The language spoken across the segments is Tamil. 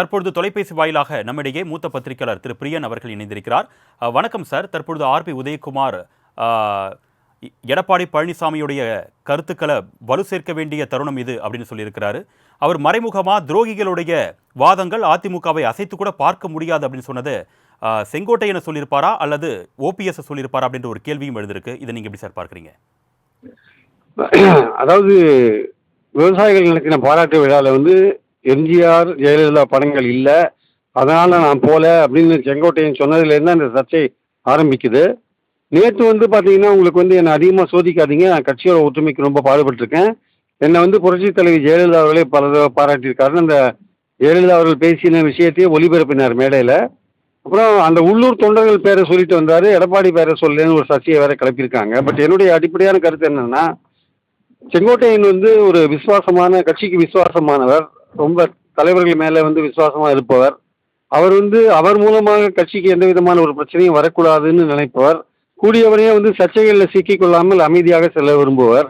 தற்பொழுது தொலைபேசி வாயிலாக நம்மிடையே மூத்த பத்திரிகையாளர் திரு பிரியன் அவர்கள் இணைந்திருக்கிறார். வணக்கம் சார். தற்பொழுது ஆர்பி உதயகுமார் எடப்பாடி பழனிசாமியுடைய கருத்துக்களை வலு சேர்க்க வேண்டிய தருணம் இது அப்படின்னு சொல்லியிருக்கிறாரு. அவர் மறைமுகமாக துரோகிகளுடைய வாதங்கள் அதிமுகவை அசைத்து கூட பார்க்க முடியாது அப்படின்னு சொன்னது செங்கோட்டையனை சொல்லியிருப்பாரா அல்லது ஓபிஎஸ் சொல்லியிருப்பாரா அப்படின்ற ஒரு கேள்வியும் எழுந்திருக்கு. இதை நீங்கள் எப்படி சார் பார்க்குறீங்க? அதாவது விவசாயிகள் நடத்தின பாராட்டு விழாவில் வந்து எம்ஜிஆர் ஜெயலலிதா படங்கள் இல்லை. அதனால் நான் போல அப்படின்னு செங்கோட்டையன் சொன்னதுலேருந்து அந்த சர்ச்சை ஆரம்பிக்குது. நேற்று வந்து பார்த்தீங்கன்னா உங்களுக்கு வந்து என்னை அதிகமாக சோதிக்காதீங்க. நான் கட்சியோட ஒற்றுமைக்கு ரொம்ப பாடுபட்டிருக்கேன். என்னை வந்து புரட்சித் தலைவி ஜெயலலிதா அவர்களே பல பாராட்டியிருக்காருன்னு அந்த ஜெயலலிதா அவர்கள் பேசின விஷயத்தையே ஒளிபரப்பினார் மேடையில். அப்புறம் அந்த உள்ளூர் தொண்டர்கள் பேரை சொல்லிட்டு வந்தார். எடப்பாடி பேரை சொல்லலன்னு ஒரு சர்ச்சையை வேற கிளப்பியிருக்காங்க. பட் என்னுடைய அடிப்படையான கருத்து என்னன்னா செங்கோட்டையன் வந்து ஒரு விசுவாசமான கட்சிக்கு விசுவாசமானவர். ரொம்ப தலைவர்கள் மேலே வந்து விசுவாசமாக இருப்பவர். அவர் வந்து அவர் மூலமாக கட்சிக்கு எந்த விதமான ஒரு பிரச்சனையும் வரக்கூடாதுன்னு நினைப்பவர். கூடியவரையே வந்து சர்ச்சைகளில் சிக்கிக் கொள்ளாமல் அமைதியாக செல்ல விரும்புவர்.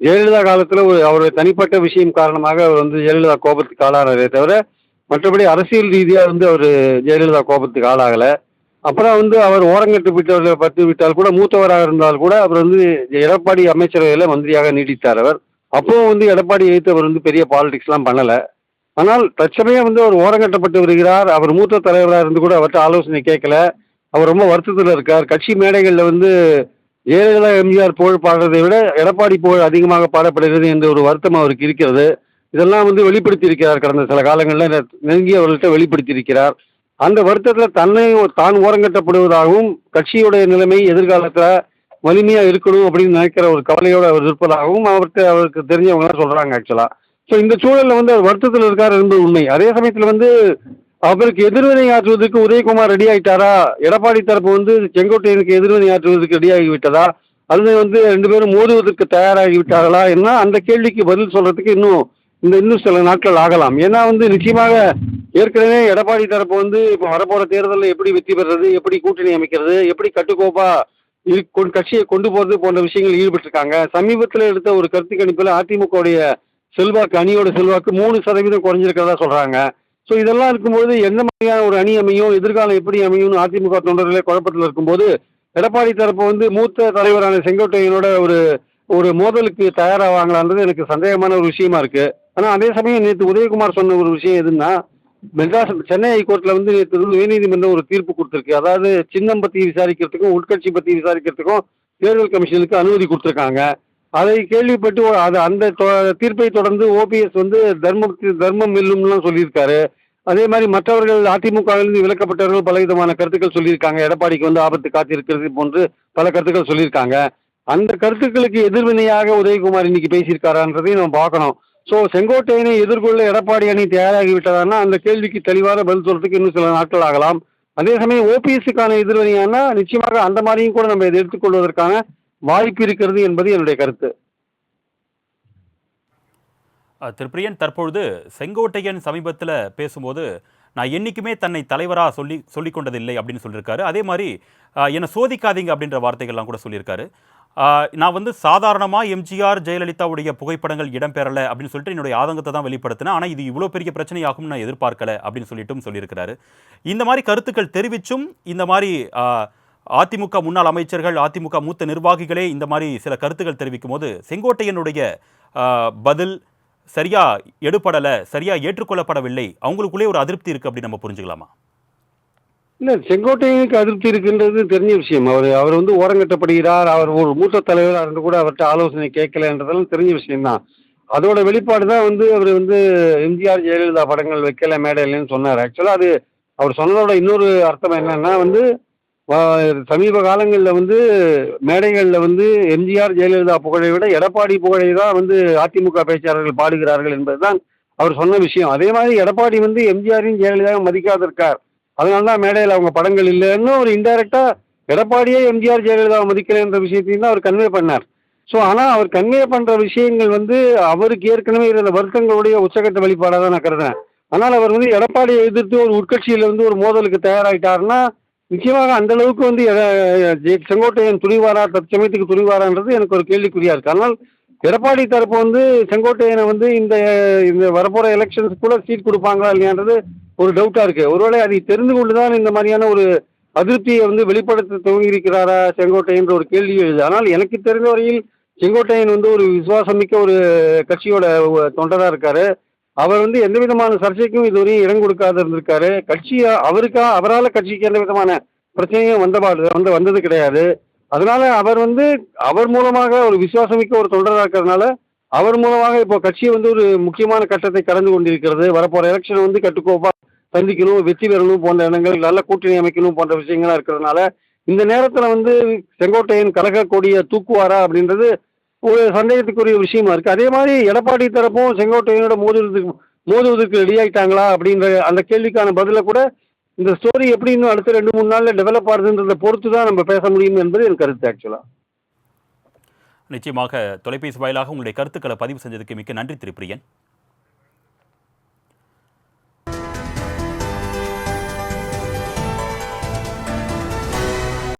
ஜெயலலிதா காலத்தில் ஒரு அவருடைய தனிப்பட்ட விஷயம் காரணமாக அவர் வந்து ஜெயலலிதா கோபத்துக்கு ஆளானதே தவிர மற்றபடி அரசியல் ரீதியாக வந்து அவர் ஜெயலலிதா கோபத்துக்கு ஆளாகலை. அப்புறம் வந்து அவர் ஓரங்கட்டு விட்டவர்களை பற்றி விட்டால் கூட மூத்தவராக இருந்தால் கூட அவர் வந்து எடப்பாடி அமைச்சரவையில் மந்திரியாக நீடித்தார் அவர். அப்போ வந்து எடப்பாடி எதிர்த்து அவர் வந்து பெரிய பாலிடிக்ஸ்லாம் பண்ணலை. ஆனால் தற்சமயம் வந்து அவர் ஓரங்கட்டப்பட்டு வருகிறார். அவர் மூத்த தலைவராக இருந்து கூட அவர்கிட்ட ஆலோசனை கேட்கல. அவர் ரொம்ப வருத்தத்தில் இருக்கார். கட்சி மேடைகளில் வந்து ஜெயலலிதா எம்ஜிஆர் புகழ் பாடுறதை விட எடப்பாடி புகழ் அதிகமாக பாடப்படுகிறது என்ற ஒரு வருத்தம் அவருக்கு இருக்கிறது. இதெல்லாம் வந்து வெளிப்படுத்தி இருக்கிறார் கடந்த சில காலங்களில். நெருங்கியவர்கள்ட்ட வெளிப்படுத்தி இருக்கிறார் அந்த வருத்தத்தில் தன்னை தான் ஓரங்கட்டப்படுவதாகவும் கட்சியுடைய நிலைமை எதிர்காலத்தில் வலிமையாக இருக்கணும் அப்படின்னு நினைக்கிற ஒரு கவலையோடு அவர் இருப்பதாகவும் அவருக்கு அவருக்கு தெரிஞ்சவங்களாம் சொல்கிறாங்க ஆக்சுவலாக ஸோ இந்த சூழலில் வந்து அவர் வருத்தத்தில் இருக்கார் என்பது உண்மை. அதே சமயத்தில் வந்து அவருக்கு எதிர்வினை ஆற்றுவதற்கு உதயகுமார் ரெடி ஆகிட்டாரா எடப்பாடி தரப்பு வந்து செங்கோட்டையனுக்கு எதிர்வினை ஆற்றுவதற்கு ரெடி ஆகி விட்டதா அல்லது வந்து ரெண்டு பேரும் மோதுவதற்கு தயாராகி விட்டார்களா என்ன அந்த கேள்விக்கு பதில் சொல்றதுக்கு இன்னும் இந்த இன்னும் சில நாட்கள் ஆகலாம். ஏன்னா வந்து நிச்சயமாக ஏற்கனவே எடப்பாடி தரப்பு வந்து இப்போ வரப்போற தேர்தலில் எப்படி வெற்றி பெறுறது எப்படி கூட்டணி அமைக்கிறது எப்படி கட்டுக்கோப்பா இரு- கட்சியை கொண்டு போறது போன்ற விஷயங்கள் ஈடுபட்டிருக்காங்க. சமீபத்தில் எடுத்த ஒரு கருத்து கணிப்பில் அதிமுகவுடைய செல்வாக்கு அணியோட செல்வாக்கு மூணு சதவீதம் குறைஞ்சிருக்கிறதா சொல்கிறாங்க ஸோ இதெல்லாம் இருக்கும்போது எந்த மாதிரியான ஒரு அணி அமையும் எதிர்காலம் எப்படி அமையும்னு அதிமுக தொண்டர்களே குழப்பத்தில் இருக்கும்போது எடப்பாடி தரப்பு வந்து மூத்த தலைவரான செங்கோட்டையனோட ஒரு ஒரு மோதலுக்கு தயாராவாங்களான்றது எனக்கு சந்தேகமான ஒரு விஷயமா இருக்கு. ஆனால் அதே சமயம் நேற்று உதயகுமார் சொன்ன ஒரு விஷயம் எதுன்னா மெட்ராஸ் சென்னை ஹைகோர்ட்டில் வந்து நேற்று வந்து உயர்நீதிமன்றம் ஒரு தீர்ப்பு கொடுத்துருக்கு. அதாவது சின்னம் பற்றி விசாரிக்கிறதுக்கும் உட்கட்சி பற்றி விசாரிக்கிறதுக்கும் தேர்தல் கமிஷனுக்கு அனுமதி கொடுத்துருக்காங்க. அதை கேள்விப்பட்டு அது அந்த தீர்ப்பை தொடர்ந்து ஓபிஎஸ் வந்து தர்மம் தர்மம் வெல்லும்லாம் சொல்லியிருக்காரு. அதே மாதிரி மற்றவர்கள் அதிமுகவிலிருந்து விலக்கப்பட்டவர்கள் பல விதமான கருத்துக்கள் சொல்லியிருக்காங்க. எடப்பாடிக்கு வந்து ஆபத்து காத்திருக்கிறது போன்று பல கருத்துக்கள் சொல்லியிருக்காங்க. அந்த கருத்துக்களுக்கு எதிர்வினையாக உதயகுமார் இன்னைக்கு பேசியிருக்காரான்றதையும் நம்ம பார்க்கணும். ஸோ செங்கோட்டையனை எதிர்கொள்ள எடப்பாடி அணி தயாராகி விட்டதான்னா அந்த கேள்விக்கு தெளிவான பதில் சொல்றதுக்கு இன்னும் சில நாட்கள் ஆகலாம். அதே சமயம் ஓபிஎஸ்க்கான எதிர்வினையானா நிச்சயமாக அந்த மாதிரியும் கூட நம்ம இதை எடுத்துக்கொள்வதற்கான வாய்ப்பு இருக்கிறது என்பது என்னுடைய கருத்து. திருப்பிரியன் தற்பொழுது செங்கோட்டையன் சமீபத்தில் பேசும்போது நான் என்னைக்குமே தன்னை தலைவராக சொல்லி சொல்லிக் கொண்டதில்லை அப்படின்னு சொல்லியிருக்காரு அதே மாதிரி என்னை சோதிக்காதீங்க அப்படின்ற வார்த்தைகள்லாம் கூட சொல்லியிருக்காரு நான் வந்து சாதாரணமாக எம்ஜிஆர் ஜெயலலிதாவுடைய புகைப்படங்கள் இடம்பெறலை அப்படின்னு சொல்லிட்டு என்னுடைய ஆதங்கத்தை தான் வெளிப்படுத்தினேன். ஆனால் இது இவ்வளோ பெரிய பிரச்சனையாகும் நான் எதிர்பார்க்கல அப்படின்னு சொல்லிட்டும் சொல்லியிருக்கிறாரு. இந்த மாதிரி கருத்துக்கள் தெரிவிச்சும் இந்த மாதிரி அதிமுக முன்னாள் அமைச்சர்கள் அதிமுக மூத்த நிர்வாகிகளே இந்த மாதிரி சில கருத்துக்கள் தெரிவிக்கும் போது செங்கோட்டையனுடைய பதில் சரியா எடுபடலை சரியா ஏற்றுக்கொள்ளப்படவில்லை அவங்களுக்குள்ளே ஒரு அதிருப்தி இருக்கு அப்படி நம்ம புரிஞ்சுக்கலாமா? இல்லை செங்கோட்டையனுக்கு அதிருப்தி இருக்குன்றது தெரிஞ்ச விஷயம். அவர் அவர் வந்து ஓரங்கட்டப்படுகிறார் அவர் ஒரு மூத்த தலைவராக இருந்து கூட அவர்கிட்ட ஆலோசனை கேட்கலன்றதெல்லாம் தெரிஞ்ச விஷயம்தான். அதோட வெளிப்பாடு தான் வந்து அவர் வந்து எம்ஜிஆர் ஜெயலலிதா படங்கள் வைக்கல மேடையிலன்னு சொன்னார். ஆக்சுவலாக அது அவர் சொன்னதோட இன்னொரு அர்த்தம் என்னன்னா வந்து சமீப காலங்களில் வந்து மேடைகளில் வந்து எம்ஜிஆர் ஜெயலலிதா புகழை விட எடப்பாடி புகழை தான் வந்து அதிமுக பேச்சாளர்கள் பாடுகிறார்கள் என்பதுதான் அவர் சொன்ன விஷயம். அதே மாதிரி எடப்பாடி வந்து எம்ஜிஆரையும் ஜெயலலிதாவும் மதிக்காதிருக்கார். அதனால தான் மேடையில் அவங்க படங்கள் இல்லைன்னு ஒரு இன்டைரக்டாக எடப்பாடியே எம்ஜிஆர் ஜெயலலிதாவை மதிக்கலைன்ற விஷயத்தையும் தான் அவர் கன்வே பண்ணார். ஸோ ஆனால் அவர் கன்வே பண்ணுற விஷயங்கள் வந்து அவருக்கு ஏற்கனவே இருந்த வருத்தங்களுடைய உச்சகட்ட வெளிப்பாடாக தான் நான் கருதுறேன். ஆனால் அவர் வந்து எடப்பாடியை எதிர்த்து ஒரு உட்கட்சியில் வந்து ஒரு மோதலுக்கு தயாராகிட்டாருன்னா நிச்சயமாக அந்த அளவுக்கு வந்து செங்கோட்டையன் துணிவாரா தற்சமயத்துக்கு துணிவாரான்றது எனக்கு ஒரு கேள்விக்குறியா இருக்கு. ஆனால் எடப்பாடி தரப்பு வந்து செங்கோட்டையனை வந்து இந்த இந்த வரப்போற எலெக்ஷன்ஸ் கூட சீட் கொடுப்பாங்களா இல்லையான்றது ஒரு டவுட்டா இருக்கு. ஒருவேளை அதை தெரிந்து கொண்டுதான் இந்த மாதிரியான ஒரு அதிருப்தியை வந்து வெளிப்படுத்த துவங்கியிருக்கிறாரா செங்கோட்டையன்ற ஒரு கேள்வி எழுது. ஆனால் எனக்கு தெரிந்த வரையில் செங்கோட்டையன் வந்து ஒரு விசுவாசமிக்க ஒரு கட்சியோட தொண்டராக இருக்காரு. அவர் வந்து எந்த விதமான சர்ச்சைக்கும் இதுவரையும் இடம் கொடுக்காத இருந்திருக்காரு. கட்சியை அவருக்கா அவரால் கட்சிக்கு எந்த விதமான பிரச்சனையும் வந்தபாடு வந்து வந்தது கிடையாது. அதனால அவர் வந்து அவர் மூலமாக ஒரு விசுவாசமிக்க ஒரு தொண்டராக இருக்கிறதுனால அவர் மூலமாக இப்போ கட்சி வந்து ஒரு முக்கியமான கட்டத்தை கடந்து கொண்டிருக்கிறது. வரப்போகிற எலெக்ஷன் வந்து கட்டுக்கோப்பாக சந்திக்கணும் வெற்றி பெறணும் போன்ற எண்ணங்கள் நல்ல கூட்டணி அமைக்கணும் போன்ற விஷயங்களாக இருக்கிறதுனால இந்த நேரத்தில் வந்து செங்கோட்டையன் கலகக்கூடிய தூக்குவாரா அப்படின்றது ஒரு சந்தேகத்துக்குரிய விஷயமா இருக்குது அதே மாதிரி எடப்பாடி தரப்பும் செங்கோட்டையனோட மோதுவதற்கு மோதுவதற்கு ரெடியாகிட்டாங்களா அப்படின்ற அந்த கேள்விக்கான பதிலை கூட இந்த ஸ்டோரி எப்படி இன்னும் அடுத்த ரெண்டு மூணு நாளில் டெவலப் ஆகுதுன்றதை பொறுத்து தான் நம்ம பேச முடியும் என்பது என் கருத்து ஆக்சுவலா நிச்சயமாக தொலைபேசி வாயிலாக உங்களுடைய கருத்துக்களை பதிவு செஞ்சதுக்கு மிக்க நன்றி திரு பிரியன்